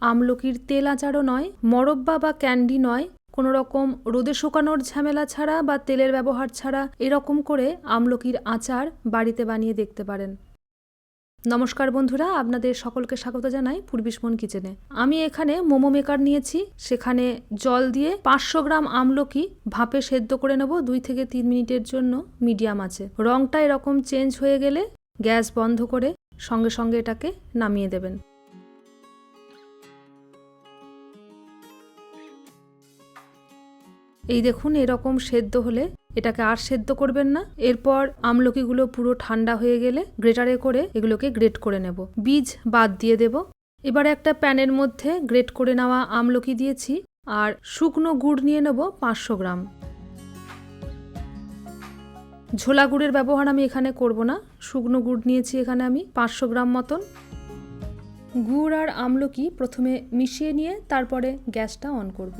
আমলকির তেল আচারও নয়, মরব্বা বা ক্যান্ডি নয় কোনো রকম রোদে শুকানোর ঝামেলা ছাড়া বা তেলের ব্যবহার ছাড়া এরকম করে আমলকির আচার বাড়িতে বানিয়ে দেখতে পারেন। নমস্কার বন্ধুরা, আপনাদের সকলকে স্বাগত জানাই পূর্বিসমন কিচেনে। আমি এখানে মোমো মেকার নিয়েছি, সেখানে জল দিয়ে পাঁচশো গ্রাম আমলকি ভাপে সেদ্ধ করে নেব, দুই থেকে তিন মিনিটের জন্য মিডিয়াম আছে। রংটা এরকম চেঞ্জ হয়ে গেলে গ্যাস বন্ধ করে সঙ্গে সঙ্গে এটাকে নামিয়ে দেবেন। এই দেখুন, এরকম সেদ্ধ হলে এটাকে আর সেদ্ধ করবেন না। এরপর আমলকিগুলো পুরো ঠান্ডা হয়ে গেলে গ্রেটারে করে এগুলোকে গ্রেট করে নেব। বীজ বাদ দিয়ে দেব। এবারে একটা প্যানের মধ্যে গ্রেট করে নেওয়া আমলকি দিয়েছি আর শুকনো গুড় নিয়ে নেব পাঁচশো গ্রাম। ঝোলা গুড়ের ব্যবহার আমি এখানে করব না। শুকনো গুড় নিয়েছি এখানে আমি পাঁচশো গ্রাম মতন। গুড় আর আমলকি প্রথমে মিশিয়ে নিয়ে তারপরে গ্যাসটা অন করব।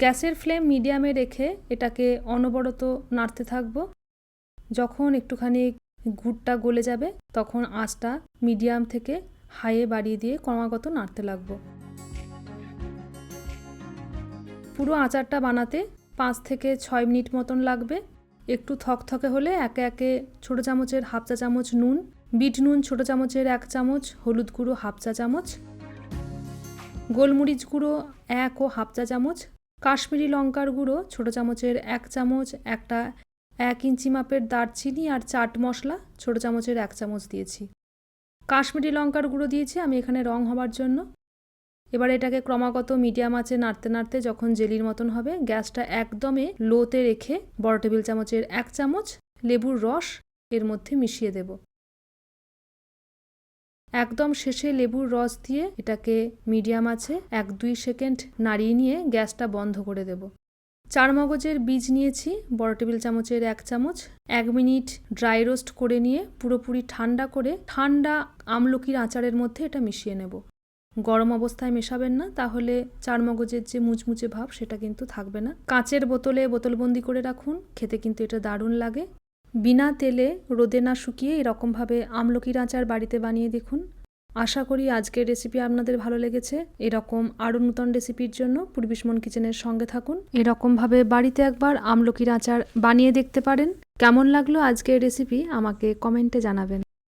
গ্যাসের ফ্লেম মিডিয়ামে রেখে এটাকে অনবরত নাড়তে থাকব। যখন একটুখানি গুড়টা গলে যাবে, তখন আঁচটা মিডিয়াম থেকে হাইয়ে বাড়িয়ে দিয়ে ক্রমাগত নাড়তে লাগবো। পুরো আচারটা বানাতে পাঁচ থেকে ছয় মিনিট মতন লাগবে। একটু থকথকে হলে একে একে ছোটো চামচের হাফ চা চামচ নুন, বিট নুন ছোটো চামচের এক চামচ, হলুদ গুঁড়ো হাফ চা চামচ, গোলমরিচ গুঁড়ো এক ও হাফ চা চামচ কাশ্মীরি লঙ্কার গুঁড়ো, ছোটো চামচের এক চামচ, একটা এক ইঞ্চি মাপের দারচিনি আর চাট মশলা, ছোটো চামচের এক চামচ দিয়েছি। কাশ্মীরি লঙ্কার গুঁড়ো দিয়েছি আমি এখানে রং হবার জন্য। এবার এটাকে ক্রমাগত মিডিয়াম আঁচে নাড়তে নাড়তে যখন জেলির মতন হবে, গ্যাসটা একদমে লোতে রেখে বড় টেবিল চামচের এক চামচ লেবুর রস এর মধ্যে মিশিয়ে দেব। একদম শেষে লেবুর রস দিয়ে এটাকে মিডিয়াম আছে এক দুই সেকেন্ড নাড়িয়ে নিয়ে গ্যাসটা বন্ধ করে দেব। চার মগজের বীজ নিয়েছি, বড় টেবিল চামচের এক চামচ। এক মিনিট ড্রাই রোস্ট করে নিয়ে পুরোপুরি ঠান্ডা করে ঠান্ডা আমলকির আচারের মধ্যে এটা মিশিয়ে নেব। গরম অবস্থায় মেশাবেন না, তাহলে চার মগজের যে মুচমুচে ভাব সেটা কিন্তু থাকবে না। কাঁচের বোতলে বোতলবন্দি করে রাখুন, খেতে কিন্তু এটা দারুণ লাগে। বিনা তেলে রোদে না শুকিয়ে এরকমভাবে আমলকির আচার বাড়িতে বানিয়ে দেখুন। আশা করি আজকের রেসিপি আপনাদের ভালো লেগেছে। এরকম আরও নূতন রেসিপির জন্য পূর্বিসমন কিচেনের সঙ্গে থাকুন। এরকমভাবে বাড়িতে একবার আমলকির আচার বানিয়ে দেখতে পারেন। কেমন লাগল আজকের রেসিপি আমাকে কমেন্টে জানাবেন।